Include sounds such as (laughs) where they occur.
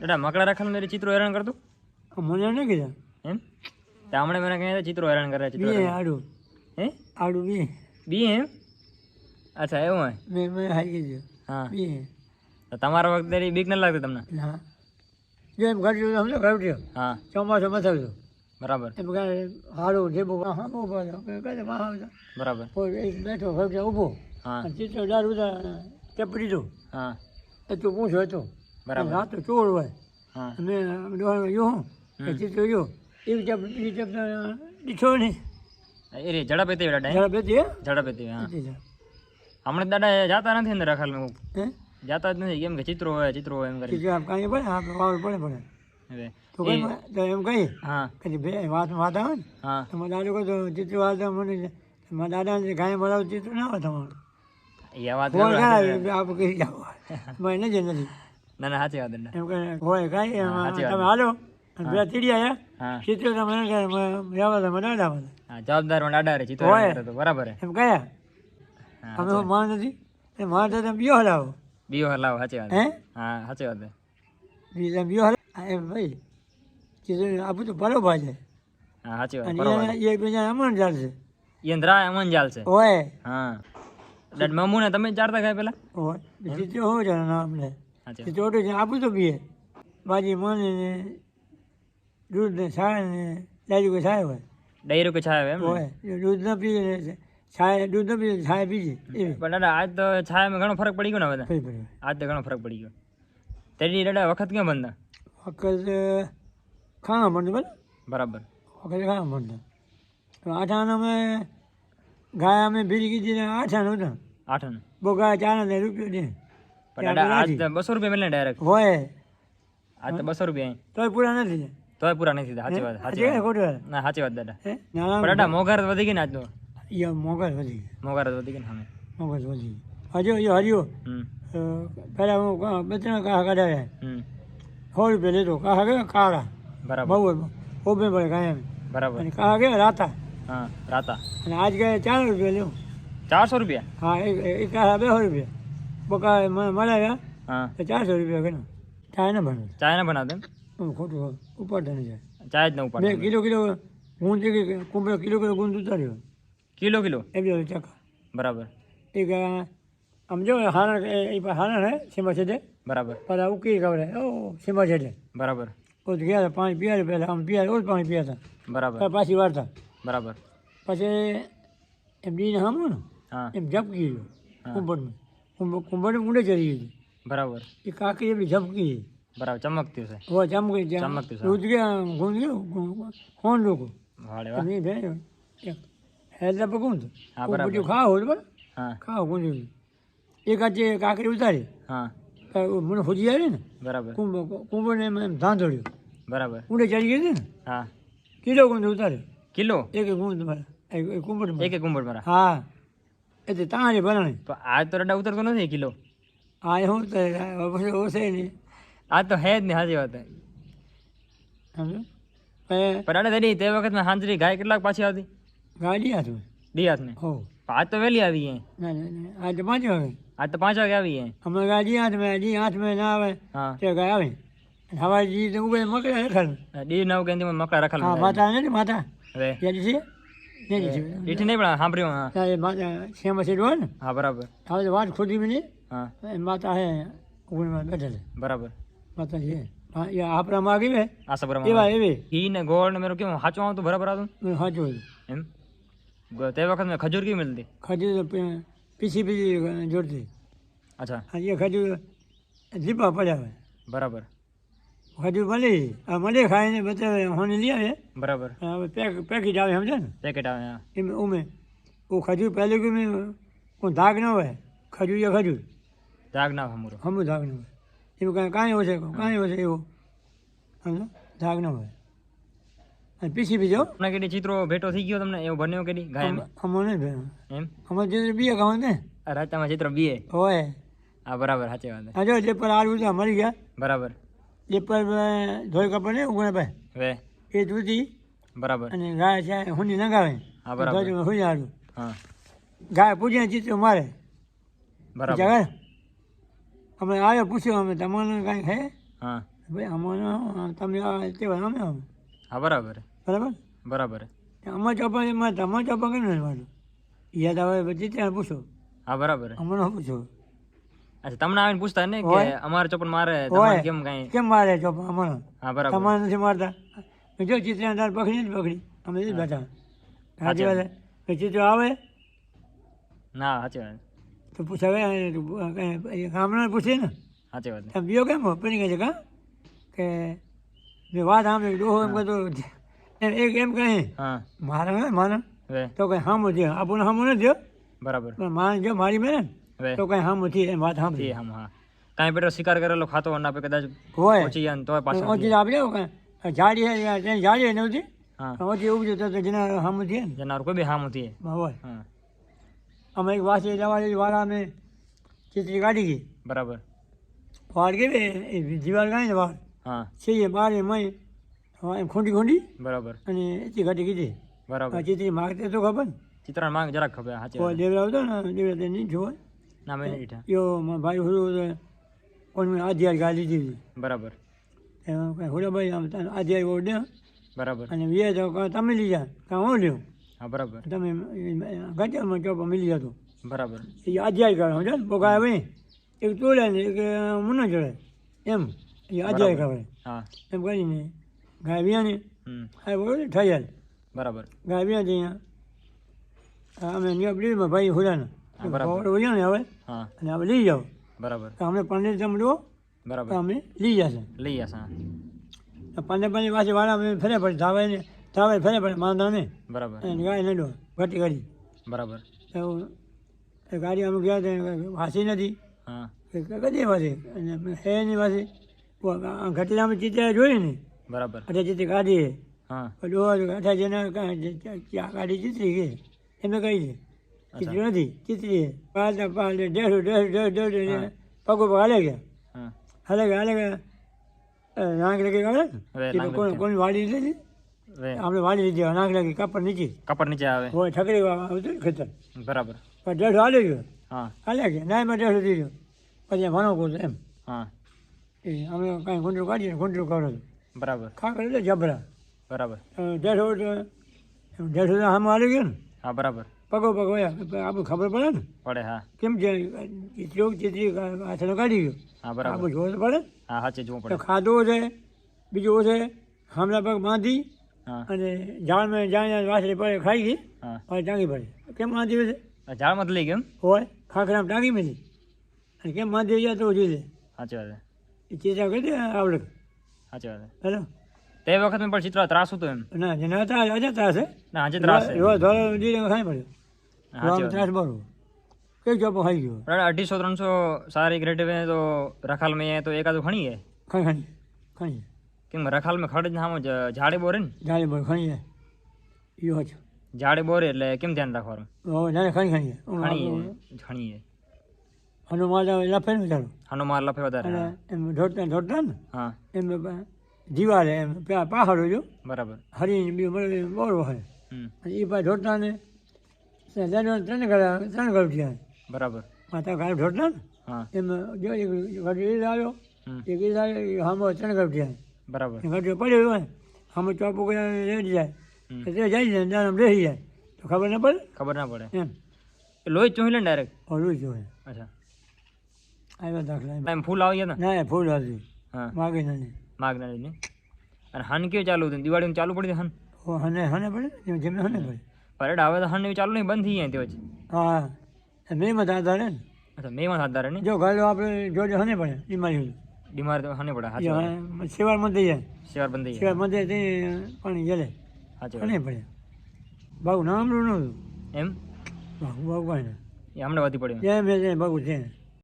દાદા મકડા રાખવાનું મેરી ચિત્રો હેરાન કરતું? મને નહીં કીધા. એમ? તો હમણાં મને કહે ચિત્રો હેરાન કરે ચિત્રો બી. આડું. હે? આડું બી. બી એમ? અચ્છા એવું હોય. મેં મેં હાઈ કીધું હા. બી. તો તમારા વખતે બીક ન લાગતી તમને? હા જો એમ ઘટ્યું તો સમજો ઘટ્યો હા. ચોમાસું મથાવજો બરાબર. એમ કાંઈ હાડું બહુ હા બહુ કહે બરાબર. કોઈ બેઠો ઘટ્યો ઊભો હા. ચિત્રો દારૂ ટેપડી દીધું હા. એ તું પૂછો હતો બરાબર. રાત તો ચોર હોય. હા. અને ડોહાનો જો એ હમ. ચિત્ર જો એ બીજી ટેપ દીઠો નહીં. એ રે ઝડપ હે? જરા બેતી હે? ઝડપ હતી હા હમણાં દાદા જાતા નથી અંદર રખાલ હું? જાતા જ નથી કેમ કે ચિત્રો હોય ચિત્રો હોય એમ કરી ચિત્ર કાંઈ પડે હા વાવડ પડે પડે. હવે તો કઈ તો એમ કહી હા. કદી બે વાત વાત આવે ને હા. તો મારા દાદા કહો ચિત્ર વાત મને મારા દાદાને ગાય મળાવું ચિત્ર ના આવે તમારું. એ વાત હોય આપ કહી જાઓ. (laughs) મને નથી નથી. ના ના સાચી વાત એમ કહે હોય કાંઈ. તમે હાલો. અને પેલા તીડી હા. ચિત્ર તમે હા જવાબદાર હોય. તો બરાબર એમ કયા અમે માન નથી? માન તો તમે બીજો હલાવો. બીઓ હલાવો સાચી વાત હે? હા સાચી વાત હે. બીજો હલાવો. એમ ભાઈ ચિત્ર આપું તો હા સાચી વાત એને એક બીજા અમન ચાલશે યંત્રા અમન જાલ છે. હોય. હા. મમ્મુ ને તમે ચારતા ખાય પેલા? હોય. ચિત્ર હોય છે નામ લે સાચી ચિત્ર છે આપું તો બીએ બાજી મને ને દૂધ ને છાય ને દાદી કોઈ છાય હોય. ડાયરો કે છાય એમ હોય દૂધ ન પીએ ને છાય દૂધ ન પીએ છાય પીજે પણ દાદા આજ તો છાયા માં ઘણો ફરક પડી ગયો ને બધા આજ તો ઘણો ફરક પડી ગયો. તેડી દાદા વખત કેમ બંધા? વખત ખાવા મળતું બરાબર? બરાબર. વખત ખાવા તો આઠાને અમે ગાય અમે ભીરી કીધી ને આઠાને ઉઠા આઠ ને બહુ ગાય ચાર ને રૂપિયો દે. બસો રૂપિયા મળે ડાયરેક્ટ હોય. તો બસો રૂપિયા તોય પૂરા નથી તોય પૂરા નથી સાચી વાત સાચી વાત. ના સાચી વાત દાદા. પણ દાદા મોઘાર વધી ગઈ ને આજ યો મોગલ વધી મોઘાર વધી ગઈ ને સામે. મોગલ વધી ગઈ. હજુ હરિયો પહેલાં હું બે ત્રણ કાહ કાઢ્યા સો રૂપિયા લીધો. કાહા કે કાળા. બરાબર. બહુ ઓબે પડે કાયમ બરાબર. અને કાહ રાતા. હા રાતા. અને આજ ગયા ચાર રૂપિયા લેવું ચારસો રૂપિયા? હા એક એક બે સો રૂપિયા. બકા મળ્યા હા. તો ચારસો રૂપિયા ગણો. ચાય ને ભણે ચાય ના બનાવતો એમ? હું ખોટું ઉપાડતા નહીં જાય ચાય જ ન બે ઉપાડતો કિલો કિલો ગુંદ કુંભે કિલો કિલો ગુંદ ઉતાર્યો કિલો કિલો? એ બી ચકા બરાબર. એક આમ જો હારણ એ હારણ હે સીમા છે તે? બરાબર. પર ઉકી ખબર ઓ સીમા છે તે? બરાબર. ઓત ગયા હતા પાણી પીયા પહેલાં આમ પીયા ઓછ પાણી પીયા હતા. બરાબર. પછી પાછી વાળતા બરાબર. પછી એમ દીને સામો ને? હા. એમ ઝપકી ગયો હા. કુંભરમાં કુંભ કુંભરની ઊંડે ચડી ગઈ. બરાબર. એ કાકી એવી ઝપકી. બરાબર ચમકતી છે હો ચમકી ચમકતી છે. ઉજગે ગયા ગુંદ ગયું કોણ લોકો વાળે વાહ નહીં ભેણ હેલ્લા પર ગુંદ હા, બરાબર. બધું ખાવ હોય બરાબર? હા. ખાવ ગુંદ એક આજે કાકડી ઉતારી. હા. મને ફૂજી આવી ને. બરાબર. કુંભ કુંભને એમ ધાંધળ્યું. બરાબર. ઊંડે ચડી ગઈ ને? હા. કિલો ગુંજ ઉતાર્યો કિલો? એક ગુંજ કુંભર એક એક કુંભળ મારા. હા. એટલે તાણી ભરાણી. પણ આજ તો રડા ઉતરતો નથી કિલો. આ હું તો પછી ઓછે નહીં. આજ તો હે જ નહીં સાચી વાત એ પણ દાદા તેડી તે વખત હાંજરી ગાય કેટલાક પાછી આવતી? હાથમાં દિયાત ને હો. આજ તો વહેલી આવી ના ના ના પાંચ વાગે. આજ તો પાંચ વાગે આવી હમણાં ગાડી દી જી હાથમાં ના આવે હા. તે ગાય આવે. હવા જી તો ઉભે મકડા રખાલ દી નવ કેન્દ્ર મકડા રખાલ હા માતા નથી માતા. હવે? ત્યાંથી છે? ઈઠી નહીં પણ સાંભળ્યું શ્યામા સેડ હોય ને. હા બરાબર. હવે તો વાત ખોટી બની હા. માતા હે ઉગણીમાં બેઠા છે બરાબર. માતા છે હા એ આપણા માં આવી આ સબરમાં એવા એવી. ઘી ને ગોળ ને મેરું કેવું સાચું આવતું બરાબર આવતું સાચું એમ? તે વખત મેં ખજૂર કેવી મળતી? ખજૂર પીસી પીસી જોડતી. અચ્છા. હા એ ખજૂર પડ્યા બરાબર. હજુ ભલે આ મને ખાઈને બતાવે હોને લઈ આવે. બરાબર. હવે પેક પેકેટ આવે સમજે ને? પેકેટ આવે એમ ઉમે. ઓ ખજૂર પહેલું કે મેં કોઈ ધાગ ન હોય. ખજૂર એ ખજૂર. ધાગ ના હોય હમરો હમરો ધાગ ન હોય. એવું કાંઈ કાંઈ હોય છે કાંઈ હોય છે એવો. સમજો ધાગ ન હોય. અને પીસી પીજો. આપણે કેટલી ચિત્રો ભેટો થઈ ગયો તમને? એવું બન્યો કેડી ગાય અમને એમ? અમારે ચિત્ર બીએ ગાવ ને? રાતામાં ચિત્ર બીએ. હોય. હા બરાબર સાચી વાત હા જો જે પર આલુ છે મળી ગયા. બરાબર. જે ધોઈ કપડ ને ઉગણે ભાઈ. એ દૂધી બરાબર. અને ગાય છે હુંડી નગાવે હા બરાબર. હુંડી આડું હા. ગાય પૂજીને ચિત્ર મારે. બરાબર. અમે આવ્યો પૂછ્યો અમે તમને કાંઈ હે? હા. ભાઈ આમાં તમને આ અમે અમે. હા બરાબર. બરાબર? બરાબર. અમાર ચોપા તમારા ચોપા કેમ નથી યાદ આવે પછી ત્યાં પૂછો. હા બરાબર. અમને પૂછો? અચ્છા તમને આવીને પૂછતા ને કે અમારે ચોપન મારે તમારે કેમ કાંઈ? કેમ મારે ચોપા અમારે હા બરાબર. તમારે નથી મારતા? જો ચિત્ર અંદર પકડી જ પકડી. અમે જ બેઠા. સાચી વાત કે ચિત્ર આવે? ના સાચી વાત. તો પૂછાવે ગામડા પૂછે ને. સાચી વાત એમ બીજો કેમ? પડી ગયા છે કા કે મેં વાત સાંભળી ડોહો એમ કહેતો એક એમ કહે હા. મારે મારે તો કઈ સામો છે આપણને સામો નથી બરાબર. મારે જો મારી મેં તો કંઈ હમથી એમ વાત સાંભળી. હા હા. કાંઈ પેલો શિકાર કરેલો ખાતો હોય આપણે કદાચ હોય. પહોંચી જાય ને પાછો પાછા ઓછી આપણે કઈ? જાડી હે, જાડી નહોતી હા. ઓછી ઊભી તો તો જેના સામું થયા ને કોઈ બી હામ હતી હોય. હા. અમે એક વાસી જવાની વાળા અમે ચિત્રી કાઢી ગઈ. બરાબર. વાળ કેવી જીવાલ કાંઈ ને વાળ? હા. છે બારે મય એમ ખોંડી ખોંડી બરાબર. અને એથી ઘટી કીધી. બરાબર. ચિત્રી માગતે તો ખબર ચિત્રણ માંગ જરાક ખબર હા વાત. આવતો ને દેવરા નહીં જોવા દીઠા યો ભાઈ હુડું કોઈ મેં આધ્યાર ગાલી દીધી. બરાબર. હુડા ભાઈ આમ તને આધ્યાર ઓર બરાબર. અને વીએ તો તમે લઈ જા. કાં હું લ્યો. હા બરાબર. તમે ગંજામાં ચોપા મિલી જતો. બરાબર. એ આધ્યાર કરે સમજો ને? પોકા ભાઈ? એક તોડે ને એક મુનો ચડે. એમ એ આધ્યાર કરે હા. એમ કરીને ગાય વિયાની હમ. હા બરોબર થઈ જાય બરાબર. ગાય વિયા અહીંયા અમે ભાઈ હુડાના હા, બરાબર. બરાબર ને હવે હા. અને અમે લઈ જાઓ. બરાબર. તો અમે પંદર જમડો બરાબર. અમે લઈ જશે. લઈ જશે પંદર પંદર પાછી વાળા અમે ફરે પડે ધાવે ને ધાવે ફરે પડે માંદા ને. બરાબર. અને ગાય નડો ઘટી ઘડી. બરાબર. ગાડી અમે ગયા હતા વાસી નથી. હા. કદી વાસી. અને હે નહીં વાસી. અમે ચિત્ર જોઈ ને. બરાબર. અઠા ચિત્ર ગાડી હે. અઠા જેને ગાડી ચિત્રી ગઈ એમને કહી છે ચિત્ર નથી ચિત્રી હે પાલતા પાલ ડેઢું ડેઢું ડેઢું ડેઢું પગો પગ હાલે ગયા હા હાલે ગયા હાલે ગયા નાક લગી હવે આવે નાક કોણ લગી. કોની વાડી લીધી હવે આપણે વાડી લીધી નાક લાગી કાપડ નીચે કપડ નીચે આવે હોય ઠકરી આવતું ને ખેતર બરાબર પણ ડેઢો હાલે ગયો હા હાલે ગયા ના એમાં ડેઢો દીધો પછી ભણો કહું એમ હા એ અમે કાંઈ ગુંડરું કાઢીએ ગુંડરું કરો બરાબર ખાકર એટલે જબરા બરાબર અ, ડેઢો તો એમ ડેઢો તો આમાં હાલી ગયો ને હા બરાબર પગો પગો આપણે ખબર પડે ને? પડે હા. કેમ છે ચિત્રો ચિત્રી આથડો કાઢી ગયો? હા બરાબર. આપણે જોવું તો પડે? હા હા જોવું પડે. ખાધો છે બીજું છે હમણાં પગ બાંધી હા. અને ઝાડમાં જાણ વાસળી પડે ખાઈ ગઈ હા. ટાંગી પડે. કેમ બાંધી છે? ઝાડમાં લઈ ગયો? હોય ખાખરામાં ટાંગી મેલી. અને કેમ બાંધી ગયા તો જોઈએ સાચી વાત ચિત્રા કરી દે આવડે. સાચી વાત હેલો? તે વખત પણ ચિત્ર ત્રાસ હતો એમ. ના જેના ત્રાસ આજે ત્રાસ ના આજે ત્રાસ એવો ધોળો દીને ખાઈ પડ્યો. આમ ત્રાસ બરો. કે જો ખાઈ ગયો? બરાબર અઢીસો ત્રણસો સારી ગ્રેડ મે તો રખાલ મે તો એકાદો ખણી હે. ખણી ખણી કેમ રખાલ મે ખડ નામ ઝાડે બોરે ને? ઝાડે બોરે ખણી હે. યો છો ઝાડે બોરે એટલે કેમ ધ્યાન રાખવાનું? ઓ જાણે ખણી ખણી ખણી ખણી હે. હનુમાન લફે ને હનુમાન લફે વધારે એમ ઢોટતા ઢોટતા ને? હા. એમ જીવાલે એમ પહાડો જો. બરાબર. હરી બી મળે બોરો હોય. એ પાછા ઢોટતા ને ત્રણ ગળા ત્રણ ગળ થયા. બરાબર. માતા ગાળ ઢોટતા ને? હા. એમ જો એક ઘડી આવ્યો એક ઈદ આવ્યો એ હામો ત્રણ ગળ થયા. બરાબર. ઘડીઓ પડ્યો હોય હામો ચોપો ગયા રેડી જાય. તે જાય ને આમ બેસી જાય. તો ખબર ના પડે? ખબર ના પડે. એમ. એ લોહી ચોહી લે ડાયરેક્ટ ઓલું જોઈએ અચ્છા. આવ્યા દાખલા એમ. ફૂલ આવી ગયા ના ફૂલ આવી હા. માગે નહીં. માગ ના લઈને. અને હન કેવું ચાલુ હતું? દિવાળીમાં ચાલુ પડી હન? હને હને પડે જેમ હને પડે. પરેડ હવે તો હન ચાલુ નહીં બંધ થઈ જાય તે વચ્ચે. હા એ મેમાં આધારે ને? અચ્છા મેમાં આધારે ને? જો ગાલો આપણે જોજો હને પડે બીમારી બીમાર તો હને પડે હા સેવારમાં થઈ જાય. સેવાર બંધ થઈ જાય. સેવાર બંધ તે પાણી જલે સાચું હને પડે. બાબુ નામ નહોતું એમ? બાબુ બાબુ એ હમણાં વધી પડ્યું. એમ મેં બાબુ છે.